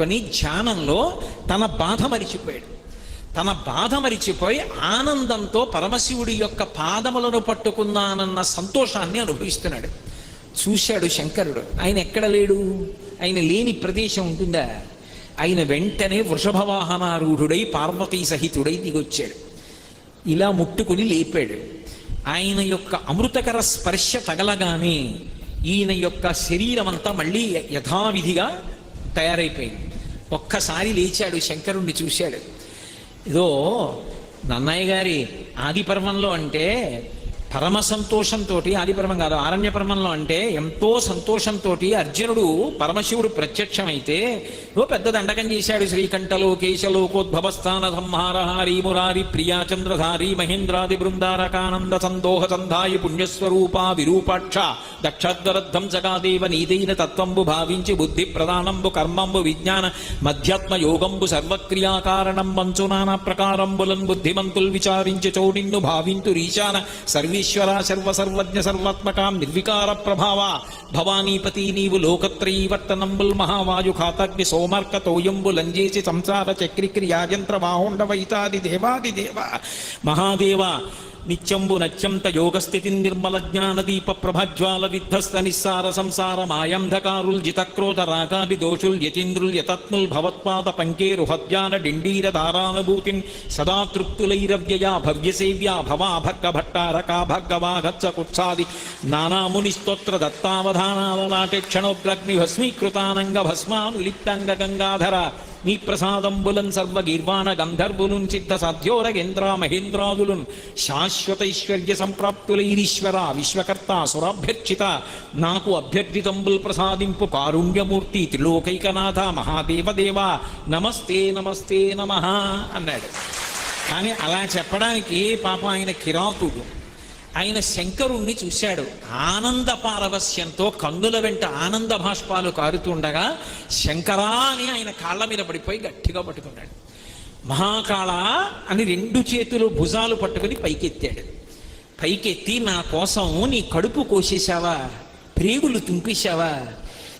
పట్టుకొని ధ్యానంలో తన బాధ మరిచిపోయాడు. తన బాధ మరిచిపోయి ఆనందంతో పరమశివుడి యొక్క పాదములను పట్టుకున్నానన్న సంతోషాన్ని అనుభవిస్తున్నాడు. చూశాడు శంకరుడు. ఆయన ఎక్కడ లేడు? ఆయన లేని ప్రదేశం ఉంటుందా? ఆయన వెంటనే వృషభవాహనారూఢుడై పార్వతీ సహితుడై దిగొచ్చాడు. ఇలా ముట్టుకుని లేపాడు. ఆయన యొక్క అమృతకర స్పర్శ తగలగానే ఈయన యొక్క శరీరం అంతా మళ్ళీ యథావిధిగా తయారైపోయింది. ఒక్కసారి లేచాడు శంకరుణ్ణి చూశాడు. ఏదో నన్నయ్య గారి ఆదిపర్వంలో అంటే పరమ సంతోషంతో ఆది పర్వం కాదు ఆరణ్యపరమంలో అంటే ఎంతో సంతోషంతో అర్జునుడు పరమశివుడు ప్రత్యక్షమైతే ఓ పెద్ద దండకం చేశాడు శ్రీకంఠలో కేశలోకోద్భవస్థాన సంహారహారి మురారి ప్రియా చంద్రధారి మహేంద్రాది బృందారకానంద సందోహ సంధాయి పుణ్యస్వరూప విరూపాక్ష దక్షాద్వరద్ధం జగాదేవ నీదైన తత్వంబు భావించి బుద్ధి ప్రధానంబు కర్మంబు విజ్ఞాన మధ్యాత్మ యోగంబు సర్వక్రియాకారణం మంచు నానా ప్రకారంబులన్ బుద్ధిమంతుల్ విచారించి చౌడిన్ను భావింతు రీశాన సర్వేశ్వర సర్వ సర్వజ్ఞ సర్వాత్మకాం నిర్వికార ప్రభావ. భవానీపతి నీవు లోకత్రయీవర్తనంబుల్ మహావాయు ఖాతాగ్ని సోమర్క తోయంబు లంజేసి సంసార చక్రి క్రియాయంత్ర బాహుండ వైతాది దేవాది దేవ. మహాదేవ నిత్యంబు నత్యంత యోగస్థితి నిర్మల జ్ఞానదీప ప్రభజ్వాల విధ్వస్త నిస్సార సంసార మాయంధకారుల్ జితక్రోధ రాగాది దోషుల్ యతీంద్రుల్ యతత్నుల్ భవత్పాద పంకేరు హద్యాన డిండీర ధారానుభూతిన్ సదా తృప్తులైరవ్యయా భవ్యసేవ్యా భవా భగ్గ భట్టారకా భగ్గవా గచ్చ కుత్సాది నానాముని స్తోత్ర దత్తావధానాలనాటి క్షణోగ్రగ్ని భస్మీకృతానంగ భస్మానులిప్తంగ గంగాధర నీ ప్రసాదంబులన్ సర్వ గీర్వాణ గంధర్వులున్ సిద్ధ సాధ్యోరగేంద్ర మహేంద్రాదులున్ శాశ్వత ఐశ్వర్య సంప్రాప్తులైరీశ్వర విశ్వకర్త సురాభ్యర్చిత నాకు అభ్యర్థితంబుల్ ప్రసాదింపు కారుణ్యమూర్తి త్రిలోకైకనాథ మహాదేవదేవ. నమస్తే నమస్తే నమ అన్నాడు. కానీ అలా చెప్పడానికి పాపం ఆయన కిరాతుడు ఆయన శంకరుణ్ణి చూశాడు. ఆనంద పారవస్యంతో కన్నుల వెంట ఆనంద భాష్పాలు కారుతుండగా శంకరా అని ఆయన కాళ్ళ మీద పడిపోయి గట్టిగా పట్టుకున్నాడు. మహాకాళ అని రెండు చేతులు భుజాలు పట్టుకుని పైకెత్తాడు. పైకెత్తి నా కోసం నీ కడుపు కోసేశావా? ప్రేగులు తుంపేశావా?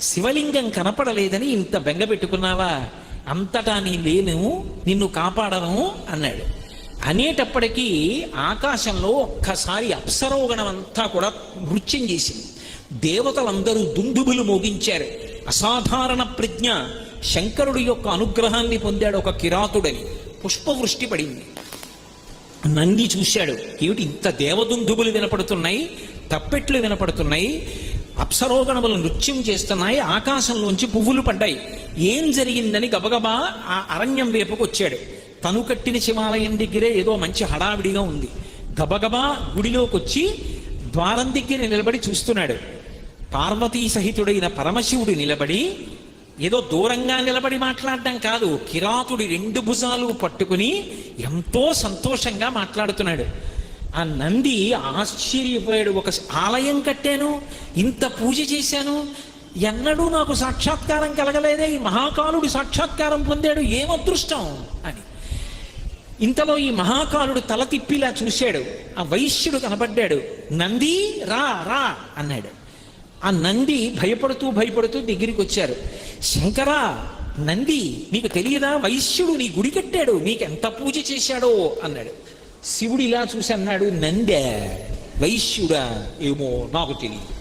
శివలింగం కనపడలేదని ఇంత బెంగ పెట్టుకున్నావా? అంతటా నీ లేను నిన్ను కాపాడను అన్నాడు. అనేటప్పటికీ ఆకాశంలో ఒక్కసారి అప్సరోగణం అంతా కూడా నృత్యం చేసింది. దేవతలందరూ దుందుబులు మోగించారు. అసాధారణ ప్రజ్ఞ శంకరుడి యొక్క అనుగ్రహాన్ని పొందాడు ఒక కిరాతుడని. పుష్పవృష్టి పడింది. నంది చూశాడు. ఏమిటి ఇంత దేవదుందుబులు వినపడుతున్నాయి? తప్పెట్లు వినపడుతున్నాయి? అప్సరోగణములు నృత్యం చేస్తున్నాయి. ఆకాశంలోంచి పువ్వులు పడ్డాయి. ఏం జరిగిందని గబగబా ఆ అరణ్యం వైపుకు వచ్చాడు తను కట్టిన శివాలయం దగ్గరే ఏదో మంచి హడావిడిగా ఉంది. గబగబా గుడిలోకి వచ్చి ద్వారం దగ్గర నిలబడి చూస్తున్నాడు. పార్వతీ సహితుడైన పరమశివుడు నిలబడి ఏదో దూరంగా నిలబడి మాట్లాడడం కాదు కిరాతుడి రెండు భుజాలు పట్టుకుని ఎంతో సంతోషంగా మాట్లాడుతున్నాడు. ఆ నంది ఆశ్చర్యపోయాడు ఒక ఆలయం కట్టాను ఇంత పూజ చేశాను ఎన్నడూ నాకు సాక్షాత్కారం కలగలేదే ఈ మహాకాలుడు సాక్షాత్కారం పొందాడు ఏం అదృష్టం? అని. ఇంతలో ఈ మహాకాలుడు తల తిప్పిలా చూశాడు. ఆ వైశ్యుడు కనబడ్డాడు నంది రా రా అన్నాడు. ఆ నంది భయపడుతూ భయపడుతూ దగ్గరికి వచ్చారు శంకరా నంది నీకు తెలియదా? వైశ్యుడు నీ గుడి కట్టాడు. నీకు ఎంత పూజ చేశాడో? అన్నాడు. శివుడు ఇలా చూసి అన్నాడు నందే వైశ్యుడా ఏమో నాకు తెలియదు.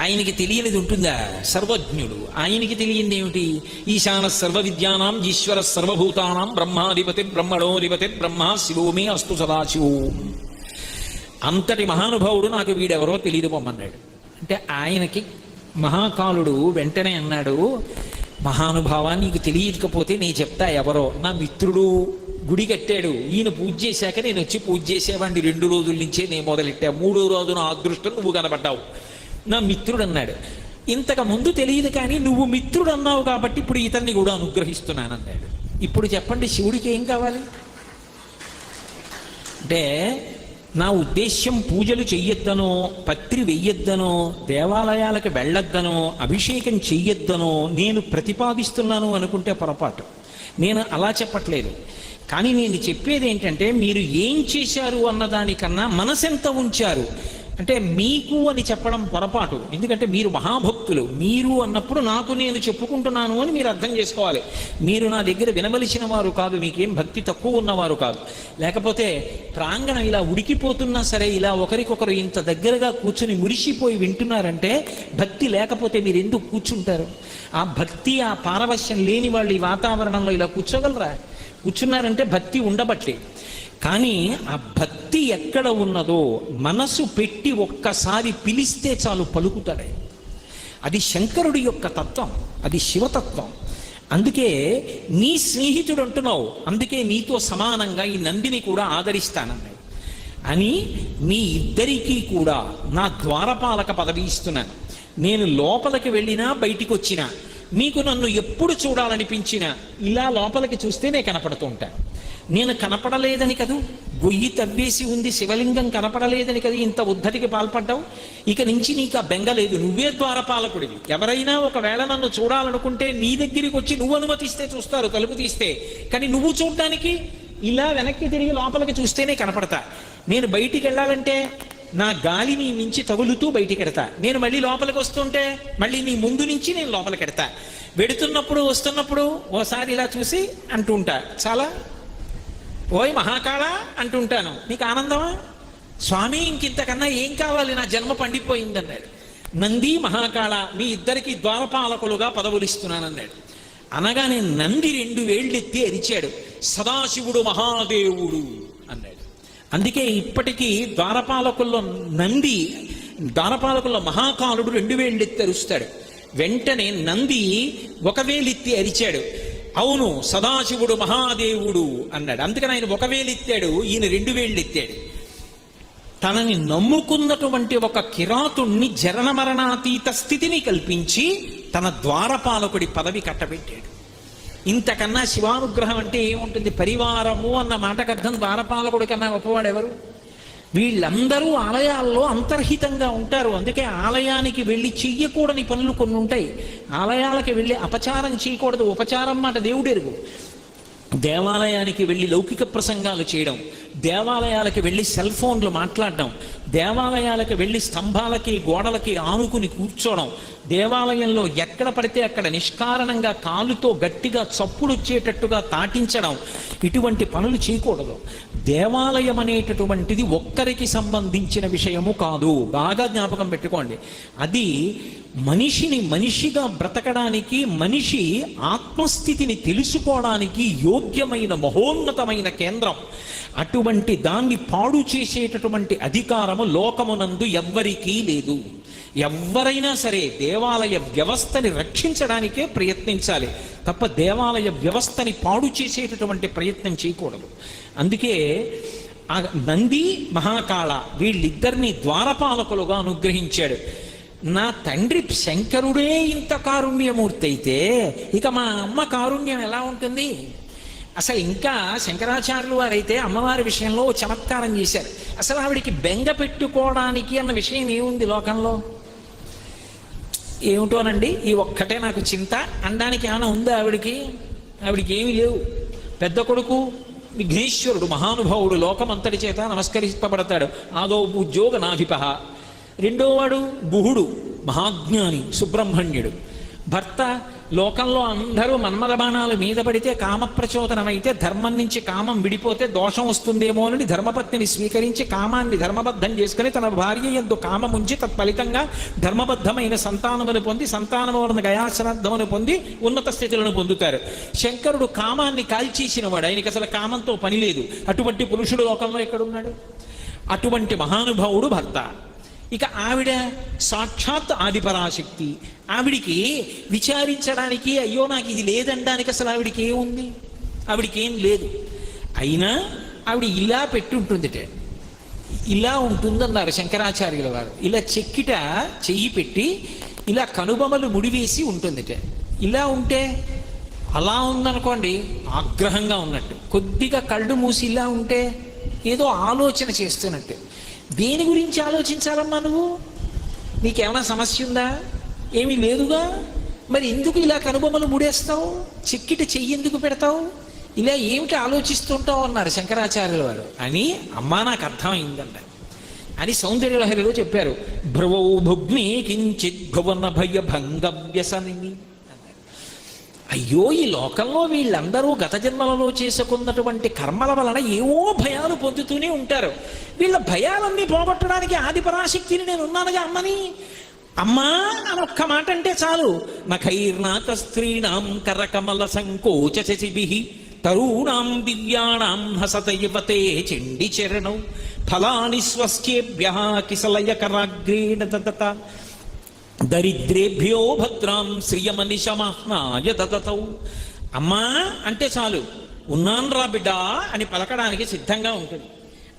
ఆయనకి తెలియనిది ఉంటుందా? సర్వజ్ఞుడు. ఆయనకి తెలియంది ఏమిటి? ఈశాన సర్వ విద్యానాం ఈశ్వర సర్వభూతానాం బ్రహ్మాధిపతి బ్రహ్మణోధిపతి బ్రహ్మ శివోమే అస్తు సదాశివు. అంతటి మహానుభావుడు నాకు వీడెవరో తెలియదు పొమ్మన్నాడు. అంటే ఆయనకి మహాకాలుడు వెంటనే అన్నాడు మహానుభావ నీకు తెలియకపోతే నేను చెప్తా ఎవరో. నా మిత్రుడు గుడి కట్టాడు. ఈయన పూజ చేశాక నేను వచ్చి పూజ చేసేవాడిని. రెండు రోజుల నుంచే నేను మొదలెట్టా. మూడో రోజు నా అదృష్టం నువ్వు కనబడ్డావు. నా మిత్రుడు అన్నాడు ఇంతకు ముందు తెలియదు కానీ నువ్వు మిత్రుడు అన్నావు కాబట్టి ఇప్పుడు ఇతన్ని కూడా అనుగ్రహిస్తున్నాను అన్నాడు ఇప్పుడు చెప్పండి శివుడికి ఏం కావాలి? అంటే నా ఉద్దేశ్యం పూజలు చెయ్యొద్దనో పత్రి వెయ్యొద్దనో దేవాలయాలకు వెళ్ళొద్దనో అభిషేకం చెయ్యొద్దనో నేను ప్రతిపాదిస్తున్నాను అనుకుంటే పొరపాటు. నేను అలా చెప్పట్లేదు. కానీ నేను చెప్పేది ఏంటంటే మీరు ఏం చేశారు అన్నదానికన్నా మనసెంత ఉంచారు? అంటే మీకు అని చెప్పడం పొరపాటు. ఎందుకంటే మీరు మహాభక్తులు. మీరు అన్నప్పుడు నాకు నేను చెప్పుకుంటున్నాను అని మీరు అర్థం చేసుకోవాలి. మీరు నా దగ్గర వినవలసిన వారు కాదు మీకేం భక్తి తక్కువ ఉన్నవారు కాదు. లేకపోతే ప్రాంగణం ఇలా ఉడికిపోతున్నా సరే ఇలా ఒకరికొకరు ఇంత దగ్గరగా కూర్చుని మురిసిపోయి వింటున్నారంటే భక్తి లేకపోతే మీరు ఎందుకు కూర్చుంటారు? ఆ భక్తి ఆ పారవశ్యం లేని వాళ్ళు ఈ వాతావరణంలో ఇలా కూర్చోగలరా? కూర్చున్నారంటే భక్తి ఉండబట్టే. కానీ ఆ భక్తి ఎక్కడ ఉన్నదో మనసు పెట్టి ఒక్కసారి పిలిస్తే చాలు పలుకుతాడే. అది శంకరుడి యొక్క తత్వం అది శివతత్వం. అందుకే నీ స్నేహితుడు అంటున్నావు అందుకే నీతో సమానంగా ఈ నందిని కూడా ఆదరిస్తానన్నాడు. అని మీ ఇద్దరికీ కూడా నా ద్వారపాలక పదవి ఇస్తున్నాను. నేను లోపలికి వెళ్ళినా బయటికి వచ్చినా మీకు నన్ను ఎప్పుడు చూడాలనిపించినా ఇలా లోపలికి చూస్తే నేను కనపడుతూ ఉంటాను. నేను కనపడలేదని కదూ? గొయ్యి తవ్వేసి ఉంది శివలింగం కనపడలేదని కదా? ఇంత ఉద్ధతికి పాల్పడ్డావు? ఇక నుంచి నీకు ఆ బెంగ లేదు. నువ్వే ద్వారపాలకుడివి. ఎవరైనా ఒకవేళ నన్ను చూడాలనుకుంటే నీ దగ్గరికి వచ్చి నువ్వు అనుమతిస్తే చూస్తారు తలుపు తీస్తే. కానీ నువ్వు చూడడానికి ఇలా వెనక్కి తిరిగి లోపలికి చూస్తేనే కనపడతా. నేను బయటికి వెళ్ళాలంటే నా గాలి నీ మించి తగులుతూ బయటికి ఎడతా. నేను మళ్ళీ లోపలికి వస్తుంటే మళ్ళీ నీ ముందు నుంచి నేను లోపలికి ఎడతా. వెడుతున్నప్పుడు వస్తున్నప్పుడు ఓసారి ఇలా చూసి అంటుంటా. చాలా ఓయ్ మహాకాళ అంటుంటాను. నీకు ఆనందమా? స్వామి ఇంకింతకన్నా ఏం కావాలి? నా జన్మ పండిపోయిందన్నాడు. నంది మహాకాళ మీ ఇద్దరికి ద్వారపాలకులుగా పదవులు ఇస్తున్నానన్నాడు అనగానే నంది రెండు వేళ్ళెత్తి అరిచాడు. సదాశివుడు మహాదేవుడు అన్నాడు. అందుకే ఇప్పటికీ ద్వారపాలకుల్లో నంది ద్వారపాలకుల్లో మహాకాలుడు రెండు వేళ్ళెత్తి అరుస్తాడు. వెంటనే నంది ఒక వేలెత్తి అరిచాడు. అవును సదాశివుడు మహాదేవుడు అన్నాడు. అందుకని ఆయన ఒక వేలెత్తాడు ఈయన రెండు వేళ్ళు ఎత్తాడు తనని నమ్ముకున్నటువంటి ఒక కిరాతుణ్ణి జరణ మరణాతీత స్థితిని కల్పించి తన ద్వారపాలకుడి పదవి కట్టబెట్టాడు. ఇంతకన్నా శివానుగ్రహం అంటే ఏముంటుంది? పరివారము అన్న మాటకు అర్థం ద్వారపాలకుడి కన్నా గొప్పవాడు ఎవరు వీళ్ళందరూ ఆలయాల్లో అంతర్హితంగా ఉంటారు. అందుకే ఆలయానికి వెళ్ళి చెయ్యకూడని పనులు కొన్ని ఉంటాయి. ఆలయాలకి వెళ్ళి అపచారం చేయకూడదు. ఉపచారం మాట దేవుడెరుగు. దేవాలయానికి వెళ్ళి లౌకిక ప్రసంగాలు చేయడం దేవాలయాలకు వెళ్ళి సెల్ ఫోన్లు మాట్లాడడం దేవాలయాలకు వెళ్ళి స్తంభాలకి గోడలకి ఆనుకుని కూర్చోవడం దేవాలయంలో ఎక్కడ పడితే అక్కడ నిష్కారణంగా కాలుతో గట్టిగా చప్పుడు వచ్చేటట్టుగా తాటించడం ఇటువంటి పనులు చేయకూడదు. దేవాలయం అనేటటువంటిది ఒక్కరికి సంబంధించిన విషయము కాదు. బాగా జ్ఞాపకం పెట్టుకోండి. అది మనిషిని మనిషిగా బ్రతకడానికి మనిషి ఆత్మస్థితిని తెలుసుకోవడానికి యోగ్యమైన మహోన్నతమైన కేంద్రం. అటువంటి దాన్ని పాడు చేసేటటువంటి అధికారము లోకమునందు ఎవ్వరికీ లేదు. ఎవరైనా సరే దేవాలయ వ్యవస్థని రక్షించడానికే ప్రయత్నించాలి. తప్ప దేవాలయ వ్యవస్థని పాడు చేసేటటువంటి ప్రయత్నం చేయకూడదు. అందుకే ఆ నంది మహాకాళ వీళ్ళిద్దరిని ద్వారపాలకులుగా అనుగ్రహించాడు. నా తండ్రి శంకరుడే ఇంత కారుణ్యమూర్తి అయితే ఇక మా అమ్మ కారుణ్యం ఎలా ఉంటుంది? అసలు ఇంకా శంకరాచార్యులు వారైతే అమ్మవారి విషయంలో చమత్కారం చేశారు. అసలు ఆవిడికి బెంగ పెట్టుకోవడానికి అన్న విషయం ఏముంది లోకంలో? ఏమిటోనండి ఈ ఒక్కటే నాకు చింత. అనడానికి ఏమైనా ఉందా ఆవిడికి? ఆవిడికి ఏమీ లేవు. పెద్ద కొడుకు విఘ్నేశ్వరుడు మహానుభావుడు లోకమంతటి చేత నమస్కరింపబడతాడు. ఆదో ఉద్యోగ నాభిప రెండోవాడు గుహుడు మహాజ్ఞాని సుబ్రహ్మణ్యుడు. భర్త లోకంలో అందరూ మన్మరబాణాలు మీద పడితే కామ ప్రచోదనమైతే ధర్మం నుంచి కామం విడిపోతే దోషం వస్తుందేమో అని ధర్మపత్నిని స్వీకరించి కామాన్ని ధర్మబద్ధం చేసుకుని తన భార్య ఎందు కామముంచి తత్ఫలితంగా ధర్మబద్ధమైన సంతానమును పొంది సంతానములను గయాశ్రద్ధమును పొంది ఉన్నత స్థితులను పొందుతారు. శంకరుడు కామాన్ని కాల్చేసిన వాడు ఆయనకి అసలు కామంతో పని లేదు. అటువంటి పురుషుడు లోకంలో ఎక్కడున్నాడు? అటువంటి మహానుభావుడు భర్త. ఇక ఆవిడ సాక్షాత్ ఆదిపరాశక్తి. ఆవిడికి విచారించడానికి అయ్యో నాకు ఇది లేదనడానికి అసలు ఆవిడికి ఏముంది? ఆవిడికి ఏం లేదు. అయినా ఆవిడ ఇలా పెట్టుంటుందిట. ఇలా ఉంటుందన్నారు శంకరాచార్యుల వారు. ఇలా చెక్కిట చెయ్యి పెట్టి ఇలా కనుబొమలు ముడివేసి ఉంటుందిట. ఇలా ఉంటే అలా ఉందనుకోండి ఆగ్రహంగా ఉన్నట్టు. కొద్దిగా కళ్ళు మూసి ఇలా ఉంటే ఏదో ఆలోచన చేస్తున్నట్టు. దేని గురించి ఆలోచించాలమ్మా నువ్వు? నీకేమైనా సమస్య ఉందా? ఏమీ లేదుగా? మరి ఎందుకు ఇలా కనుబొమ్మలు ముడేస్తావు? చెక్కిట చెయ్యి ఎందుకు పెడతావు? ఇలా ఏమిటి ఆలోచిస్తుంటావు అన్నారు శంకరాచార్యుల వారు. అని అమ్మా నాకు అర్థమైందంట. అని సౌందర్యలహరిలో చెప్పారు. భ్రువౌ భుగ్ని కించిత్ భువన భయ భంగ వ్యసనిని అయ్యో ఈ లోకంలో వీళ్ళందరూ గత జన్మలలో చేసుకున్నటువంటి కర్మల వలన ఏవో భయాలు పొందుతూనే ఉంటారు. వీళ్ళ భయాలన్నీ పోగొట్టడానికి ఆది పరాశక్తిని నేను ఉన్నానుగా అమ్మని? అమ్మా అని ఒక్క మాట అంటే చాలు. నఖైర్నాథ స్త్రీణాం కరకమల సంకోచ శశిభి తరుణాం దివ్యాణాం హసత యువతే చెండి ఫలాని స్వస్యేభ్య కిసలయ కరాగ్రేణ దదత. దరిద్రేభ్యో భద్రాం శ్రియమనిశమాహ్నాయ దదతౌ అమ్మా అంటే చాలు ఉన్నాన్రా బిడ్డా అని పలకడానికి సిద్ధంగా ఉంటుంది.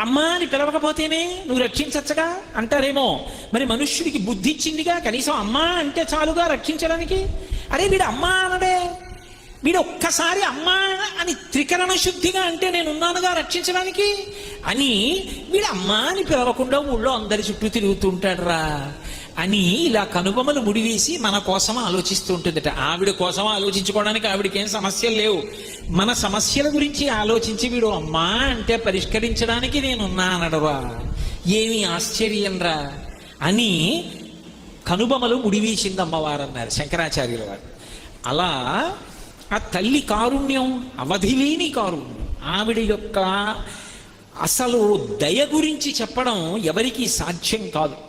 అమ్మా అని పిలవకపోతేనే నువ్వు రక్షించచ్చగా? అంటారేమో మరి మనుష్యుడికి బుద్ధి ఇచ్చిందిగా? కనీసం అమ్మా అంటే చాలుగా రక్షించడానికి? అరే వీడు అమ్మా అనడే వీడు ఒక్కసారి అమ్మా అని త్రికరణ శుద్ధిగా అంటే నేను ఉన్నానుగా రక్షించడానికి? అని వీడు అమ్మా అని పిలవకుండా ఊళ్ళో అందరి చుట్టూ తిరుగుతుంటాడు రా అని ఇలా కనుబొమలు ముడివేసి మన కోసం ఆలోచిస్తూ ఉంటుందట ఆవిడ కోసం ఆలోచించుకోవడానికి ఆవిడకేం సమస్యలు లేవు. మన సమస్యల గురించి ఆలోచించి వీడు అమ్మా అంటే పరిష్కరించడానికి నేనున్నానడరా ఏమి ఆశ్చర్యం రా అని కనుబొమలు ముడివేసింది అమ్మవారు అన్నారు శంకరాచార్యుల వారు. అలా ఆ తల్లి కారుణ్యం అవధిలేని కారుణ్యం ఆవిడ యొక్క అసలు దయ గురించి చెప్పడం ఎవరికీ సాధ్యం కాదు.